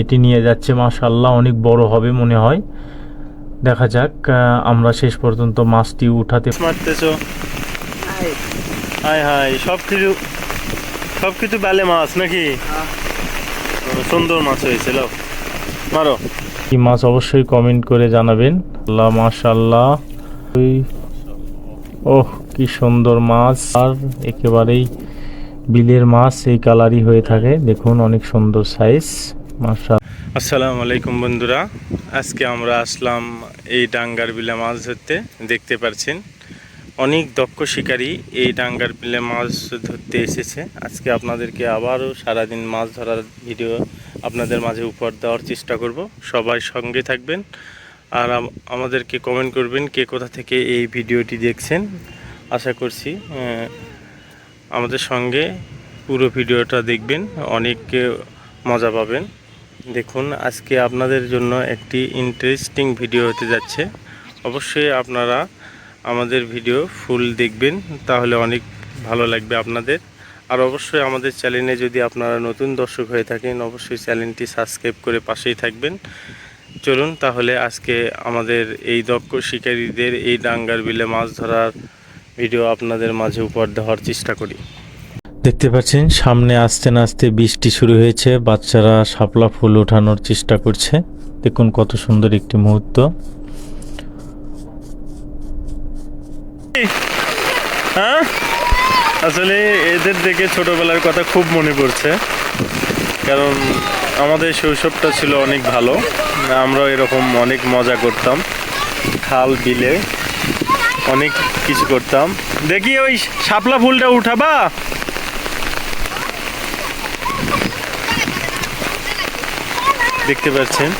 এটি নিয়ে যাচ্ছে মাশাল্লাহ অনেক বড় হবে মনে হয়। দেখা যাক আমরা শেষ পর্যন্ত মাছটি উঠাতে মারতেছো? হাই। হাই সব কিছু সব কিছু বেলে মাছ নাকি? সুন্দর মাছ হয়েছিল মারো। কি মাছ অবশ্যই কমেন্ট করে জানাবেন। আল্লাহ মাশাল্লাহ ওহ কি সুন্দর মাছ। আর একেবারেই বিলের মাছ এই কালারই হয়ে থাকে। দেখুন অনেক সুন্দর সাইজ আসসালামু আলাইকুম বন্ধুরা, আজকে আমরা আসলাম এই ডাঙ্গার বিলে মাছ ধরতে, দেখতে পাচ্ছেন অনেক দক্ষ শিকারী এই ডাঙ্গার বিলে মাছ ধরতে এসেছে। আজকে আপনাদেরকে আবারও সারাদিন মাছ ধরার ভিডিও আপনাদের মাঝে উপহার দেওয়ার চেষ্টা করব। সবাই সঙ্গে থাকবেন। আর আমাদেরকে কমেন্ট করবেন কে কোথা থেকে এই ভিডিওটি দেখছেন। আশা করছি আমাদের সঙ্গে পুরো ভিডিওটা দেখবেন, অনেক মজা পাবেন। দেখুন, আজকে আপনাদের জন্য একটি ইন্টারেস্টিং ভিডিও হতে যাচ্ছে। অবশ্যই আপনারা আমাদের ভিডিও ফুল দেখবেন, তাহলে অনেক ভালো লাগবে আপনাদের। আর অবশ্যই আমাদের চ্যানেলে যদি আপনারা নতুন দর্শক হয়ে থাকেন, অবশ্যই চ্যানেলটি সাবস্ক্রাইব করে পাশেই থাকবেন। চলুন তাহলে আজকে আমাদের এই দক্ষ শিকারীদের এই ডাঙ্গার বিলে মাছ ধরার ভিডিও আপনাদের মাঝে উপহার দেওয়ার চেষ্টা করি। দেখতে পাচ্ছেন, সামনে আসতে আসতে বৃষ্টি শুরু হয়েছে, বাচ্চারা শাপলা ফুল ওঠানোর চেষ্টা করছে। দেখুন কত সুন্দর একটি মুহূর্ত। হ্যাঁ? আসলে এদের দেখে ছোটবেলার কথা খুব মনে পড়ছে। কারণ আমাদের শৈশবটা ছিল অনেক ভালো। আমরা এরকম অনেক মজা করতাম। খাল, বিলে অনেক কিছু করতাম। দেখি ওই শাপলা ফুলটা উঠাবা। দেখতে পাচ্ছেন।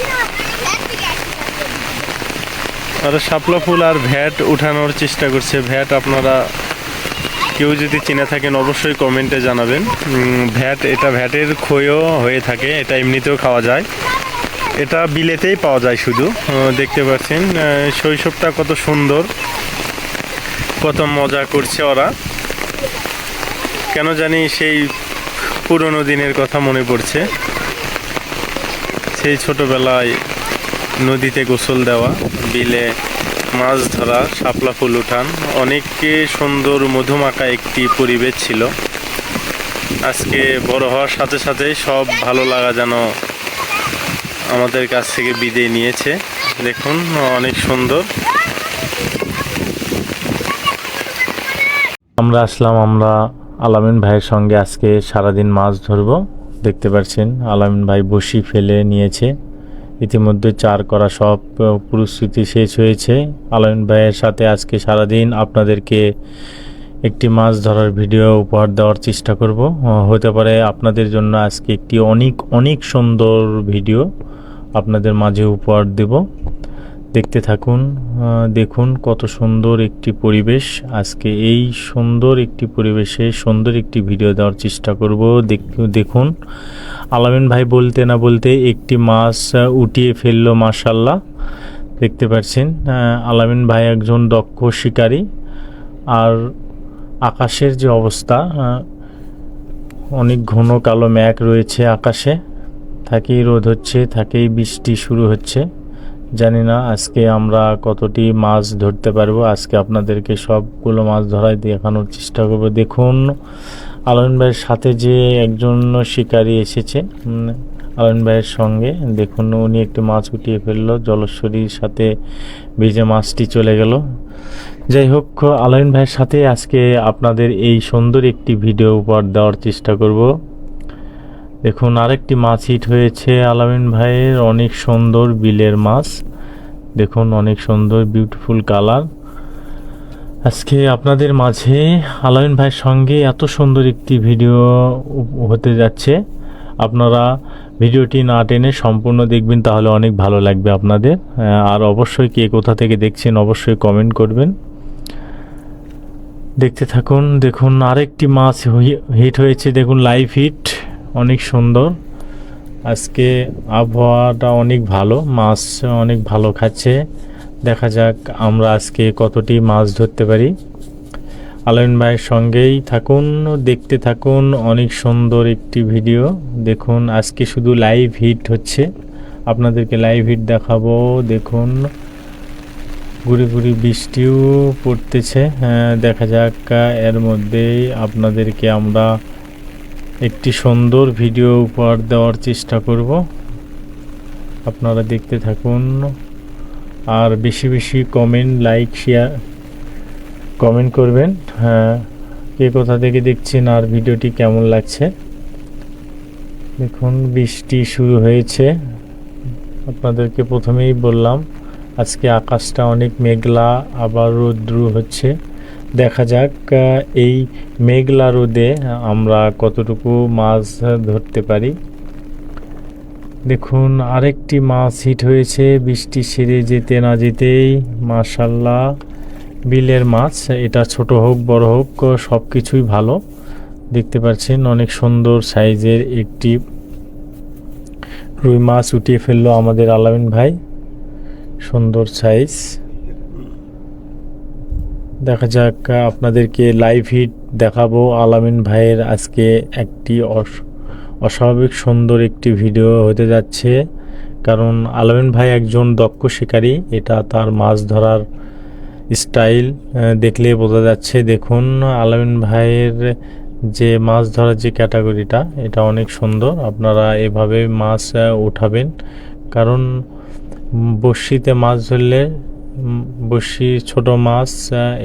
আর শাপলা ফুল আর ভ্যাট উঠানোর চেষ্টা করছে। ভ্যাট আপনারা কেউ যদি চিনে থাকেন, অবশ্যই কমেন্টে জানাবেন। ভ্যাট, এটা ভ্যাটের খইও হয়ে থাকে, এটা এমনিতেও খাওয়া যায়। এটা বিলেতেই পাওয়া যায় শুধু দেখতে পাচ্ছেন। শৈশবটা কত সুন্দর, কত মজা করছে ওরা। কেন জানি সেই পুরনো দিনের কথা মনে পড়ছে। সেই ছোটবেলায় নদীতে গোসল দেওয়া, বিলে মাছ ধরা, শাপলা ফুল উঠান, অনেককে সুন্দর মধুমাখা একটি পরিবেশ ছিল। আজকে বড় হওয়ার সাথে সাথে সব ভালো লাগা যেন আমাদের কাছ থেকে বিদায় নিয়েছে। দেখুন, অনেক সুন্দর। আমরা আসলাম, আমরা আলামিন ভাইয়ের সঙ্গে আজকে সারাদিন মাছ ধরবো। দেখতে পাচ্ছেন আলামিন ভাই বসি ফেলে নিয়েছে। ইতিমধ্যে চার করা সব প্রস্তুতি শেষ হয়েছে। আলামিন ভাইয়ের সাথে আজকে সারাদিন আপনাদেরকে একটি মাছ ধরার ভিডিও উপহার দেওয়ার চেষ্টা করব। হতে পারে আপনাদের জন্য আজকে একটি অনেক অনেক সুন্দর ভিডিও আপনাদের মাঝে উপহার দেব। দেখতে থাকুন দেখুন কত সুন্দর একটি পরিবেশ। আজকে এই সুন্দর একটি পরিবেশে সুন্দর একটি ভিডিও দেওয়ার চেষ্টা করব। দেখ- দেখুন, আলামিন ভাই বলতে না বলতে একটি মাছ উঠিয়ে ফেলল মাশাল্লাহ দেখতে পাচ্ছেন আলামিন ভাই একজন দক্ষ শিকারী। আর আকাশের যে অবস্থা অনেক ঘন কালো মেঘ রয়েছে আকাশে। থাকেই রোদ হচ্ছে, থাকেই বৃষ্টি শুরু হচ্ছে। জানি না, আজকে আমরা কতটি মাছ ধরতে পারব। আজকে আপনাদেরকে সবগুলো মাছ ধরায় দেখানোর চেষ্টা করব। দেখুন, আলন ভাইয়ের সাথে যে একজন শিকারী এসেছে আলন ভাইয়ের সঙ্গে। দেখুন, উনি একটি মাছ উঠিয়ে ফেলল, জলস্বরীর সাথে ভিজে মাছটি চলে গেল। যাই হোক, আলন ভাইয়ের সাথে আজকে আপনাদের এই সুন্দর একটি ভিডিও উপহার দেওয়ার চেষ্টা করব। দেখুন, আরেকটি মাছ হিট হয়েছে। আলামিন ভাইয়ের অনেক সুন্দর বিলের মাছ। দেখুন, অনেক সুন্দর বিউটিফুল কালার আজকে আপনাদের মাঝে আলামিন ভাইয়ের সঙ্গে এত সুন্দর একটি ভিডিও হতে যাচ্ছে। আপনারা ভিডিওটি না টেনে সম্পূর্ণ দেখবেন, তাহলে অনেক ভালো লাগবে আপনাদের। আর অবশ্যই কে কোথা থেকে দেখছেন, অবশ্যই কমেন্ট করবেন। দেখতে থাকুন, দেখুন, আরেকটি মাছ হিট হয়েছে। দেখুন লাইভ হিট অনেক সুন্দর। আজকে আবহাওয়াটা অনেক ভালো মাছ অনেক ভালো খাচ্ছে। দেখা যাক আমরা আজকে কতটি মাছ ধরতে পারি। আলামিন ভাইয়ের সঙ্গেই থাকুন দেখতে থাকুন অনেক সুন্দর একটি ভিডিও। দেখুন আজকে শুধু লাইভ হিট হচ্ছে। আপনাদেরকে লাইভ হিট দেখাবো দেখুন। গুড়ি গুড়ি বৃষ্টিও পড়তেছে। হ্যাঁ, দেখা যাক এর মধ্যেই আপনাদেরকে আমরা একটি সুন্দর ভিডিও উপহার দেওয়ার চেষ্টা করব। আপনারা দেখতে থাকুন। আর বেশি বেশি কমেন্ট লাইক শেয়ার কমেন্ট করবেন। হ্যাঁ কে কোথা থেকে দেখছেন আর ভিডিওটি কেমন লাগছে? দেখুন, বৃষ্টি শুরু হয়েছে। আপনাদেরকে প্রথমেই বললাম, আজকে আকাশটা অনেক মেঘলা, আবার রৌদ্র হচ্ছে। দেখা যাক এই মেঘলা রোদে আমরা কতটুকু মাছ ধরতে পারি। দেখুন, আরেকটি মাছ হিট হয়েছে, বৃষ্টি সেরে যেতে না যেতেই, মাশাল্লাহ, বিলের মাছ, এটা ছোট হোক, বড় হোক, সব কিছুই ভালো। দেখতে পাচ্ছেন, অনেক সুন্দর সাইজের একটি রুই মাছ উঠিয়ে ফেলল আমাদের আলামিন ভাই। সুন্দর সাইজ। দেখা যাক আপনাদেরকে লাইভ হিট দেখাবো। আলামিন ভাইয়ের আজকে একটি অস- অস্বাভাবিক সুন্দর একটি ভিডিও হতে যাচ্ছে। কারণ আলামিন ভাই একজন দক্ষ শিকারী, এটা তার মাছ ধরার স্টাইল দেখলে বোঝা যাচ্ছে। দেখুন, আলামিন ভাইয়ের যে মাছ ধরার যে ক্যাটাগরিটা এটা অনেক সুন্দর। আপনারা এভাবে মাছ উঠাবেন। কারণ বড়শিতে মাছ ধরলে বড়শি ছোট মাছ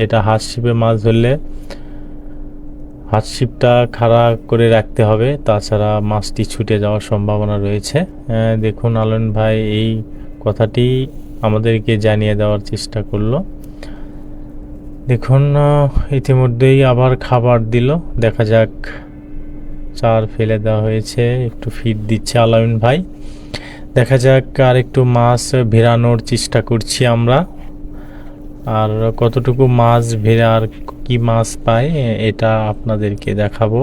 এটা হাঁস ছিপে মাছ ধরলে হাত ছিপটা খাড়া করে রাখতে হবে। তাছাড়া মাছটি ছুটে যাওয়ার সম্ভাবনা রয়েছে। দেখুন আলন ভাই, এই কথাটি আমাদেরকে জানিয়ে দেওয়ার চেষ্টা করল। দেখুন ইতিমধ্যেই আবার খাবার দিল। দেখা যাক, চার ফেলে দেওয়া হয়েছে, একটু ফিড দিচ্ছে আলামিন ভাই। দেখা যাক আর একটু মাছ ভেরানোর চেষ্টা করছি আমরা। আর কতটুকু মাছ ভেড়ে আর কি মাছ পায়, এটা আপনাদেরকে দেখাবো।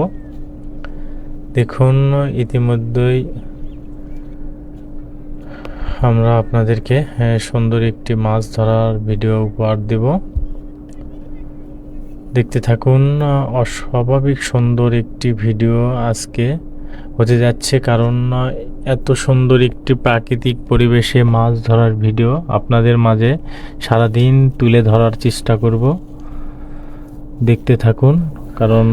দেখুন, ইতিমধ্যেই আমরা আপনাদেরকে সুন্দর একটি মাছ ধরার ভিডিও উপহার দেব। দেখতে থাকুন, অস্বাভাবিক সুন্দর একটি ভিডিও আজকে। হতে যাচ্ছে কারণ, এত সুন্দর একটি প্রাকৃতিক পরিবেশে মাছ ধরার ভিডিও আপনাদের মাঝে সারাদিন তুলে ধরার চেষ্টা করব। দেখতে থাকুন, কারণ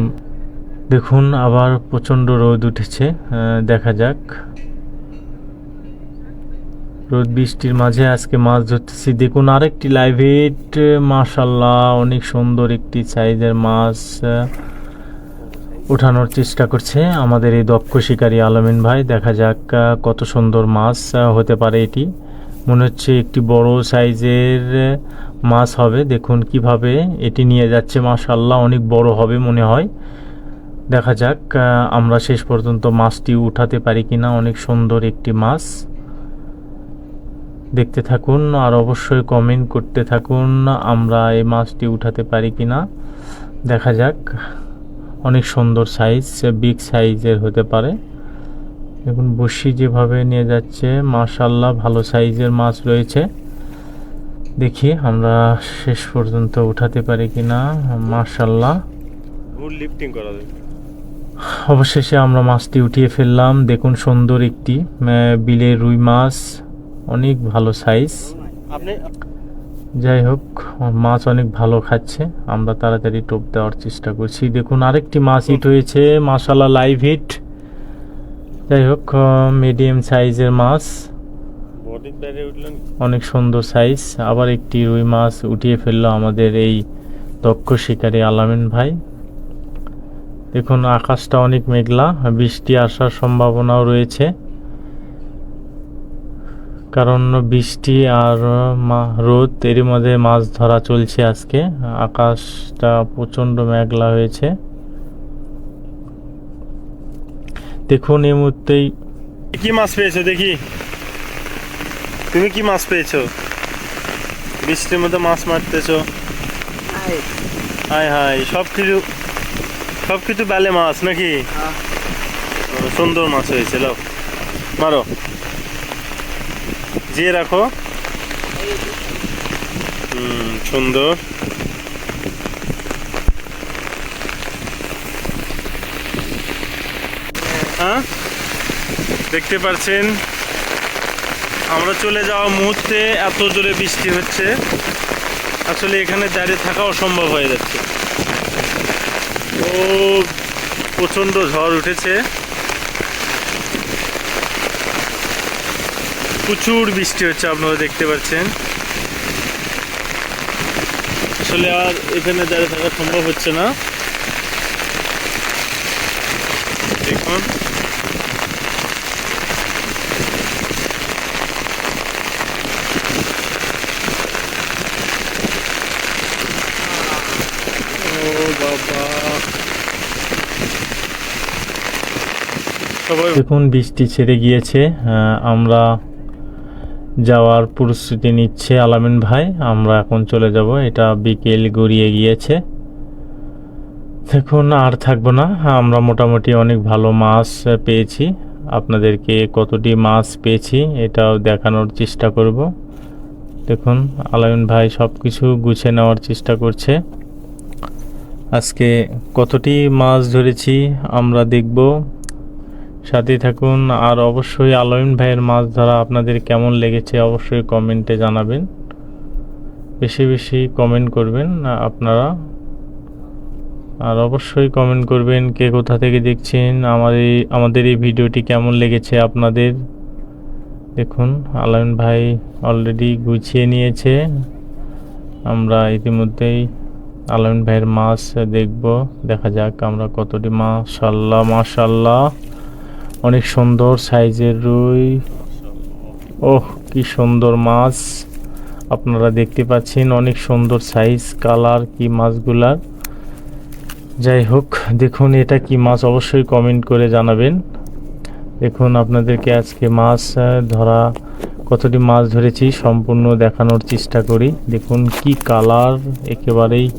দেখুন আবার প্রচণ্ড রোদ উঠেছে। দেখা যাক। রোদ বৃষ্টির মাঝে আজকে মাছ ধরতেছি। দেখুন আরেকটি লাইভেট মাশাল্লাহ অনেক সুন্দর একটি সাইজের মাছ। ওঠানোর চেষ্টা করছে আমাদের এই দক্ষ শিকারী আলমিন ভাই। দেখা যাক কত সুন্দর মাছ হতে পারে এটি। মনে হচ্ছে একটি বড় সাইজের মাছ হবে। দেখুন কীভাবে এটি নিয়ে যাচ্ছে। মাশাল্লাহ অনেক বড় হবে মনে হয়। দেখা যাক আমরা শেষ পর্যন্ত মাছটি উঠাতে পারি কিনা। অনেক সুন্দর একটি মাছ। দেখতে থাকুন আর অবশ্যই কমেন্ট করতে থাকুন আমরা এই মাছটি উঠাতে পারি কিনা। দেখা যাক। অনেক সুন্দর সাইজ বিগ সাইজের হতে পারে। দেখুন বসি যেভাবে নিয়ে যাচ্ছে মাশাল্লাহ ভালো সাইজের মাছ রয়েছে। দেখি আমরা শেষ পর্যন্ত উঠাতে পারি কিনা মাশাল্লাহ গুড লিফটিং করা অবশেষে আমরা মাছটি উঠিয়ে ফেললাম। দেখুন সুন্দর একটি বিলের রুই মাছ অনেক ভালো সাইজ আপনি যাই হোক মাছ অনেক ভালো খাচ্ছে। আমরা তাড়াতাড়ি টোপ দেওয়ার চেষ্টা করছি। দেখুন আরেকটি মাছ হিট হয়েছে। মাসালা লাইভ হিট যাই হোক মিডিয়াম সাইজের মাছ। অনেক সুন্দর সাইজ আবার একটি রুই মাছ উঠিয়ে ফেলল আমাদের এই দক্ষ শিকারী আলামিন ভাই। দেখুন আকাশটা অনেক মেঘলা। বৃষ্টি আসার সম্ভাবনাও রয়েছে। কারণ বৃষ্টি আর মা- রোদ এরই মধ্যে মাছ ধরা চলছে আজকে। আকাশটা প্রচণ্ড মেঘলা হয়েছে। দেখুন এই মুহূর্তেই কি মাছ পেয়েছ দেখি। তুমি কি মাছ পেয়েছ? বৃষ্টির মধ্যে মাছ মারতেছো। হাই হাই সব কিছু সব কিছু বেলে মাছ নাকি? সুন্দর মাছ হয়েছে লাও মারো। ভিজিয়ে রাখো। হুম, সুন্দর। হ্যাঁ দেখতে পাচ্ছেন। আমরা চলে যাওয়া মুহূর্তে এত জোরে বৃষ্টি হচ্ছে। আসলে এখানে দাঁড়িয়ে থাকা অসম্ভব হয়ে যাচ্ছে। ও, প্রচণ্ড ঝড় উঠেছে। প্রচুর বৃষ্টি হচ্ছে, আপনারা দেখতে পাচ্ছেন। আসলে আর এখানে দাঁড়িয়ে থাকা সম্ভব হচ্ছে না। দেখুন। দেখুন, বৃষ্টি ছেড়ে গিয়েছে। আমরা যাওয়ার প্রস্তুতি নিচ্ছে আলামিন ভাই। আমরা এখন চলে যাব, এটা বিকেল গড়িয়ে গিয়েছে। দেখুন, আর থাকব না, আমরা মোটামুটি অনেক ভালো মাছ পেয়েছি। আপনাদেরকে কতটি মাছ পেয়েছি, এটাও দেখানোর চেষ্টা করব। দেখুন, আলামিন ভাই সব কিছু গুছিয়ে নেওয়ার চেষ্টা করছে। আজকে কতটি মাছ ধরেছি আমরা দেখব। সাথে থাকুন, আর অবশ্যই আলমিন ভাইয়ের মাছ ধরা আপনাদের কেমন লেগেছে অবশ্যই কমেন্টে জানাবেন। বেশি বেশি কমেন্ট করবেন আপনারা। আর অবশ্যই কমেন্ট করবেন কে কোথা থেকে দেখছেন, আমার এই, আমাদের এই ভিডিওটি কেমন লেগেছে আপনাদের। দেখুন আলমিন ভাই অলরেডি গুছিয়ে নিয়েছে। আমরা ইতিমধ্যেই আলমিন ভাইয়ের মাছ দেখব, দেখা যাক আমরা কতটি, মাশাল্লাহ মাশাল্লাহ। অনেক সুন্দর সাইজের রুই। ওহ, কি সুন্দর মাছ। আপনারা দেখতে পাচ্ছেন অনেক সুন্দর সাইজ, কালার কি মাছগুলার। যাই হোক, দেখুন এটা কি মাছ, অবশ্যই কমেন্ট করে জানাবেন। দেখুন আপনাদেরকে আজকে মাছ ধরা, কতটি মাছ ধরেছি সম্পূর্ণ দেখানোর চেষ্টা করি। দেখুন কি কালার, একেবারেই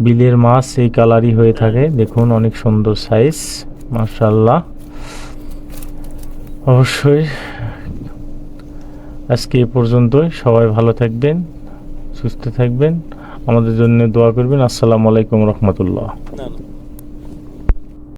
বিলের মাছ, এই কালারই হয়ে থাকে। দেখুন অনেক সুন্দর সাইজ মার্শাল্লাহ অবশ্যই। আজকে এ পর্যন্তই। সবাই ভালো থাকবেন, সুস্থ থাকবেন। আমাদের জন্য দোয়া করবেন। আসসালামু আলাইকুম রহমতুল্লাহ।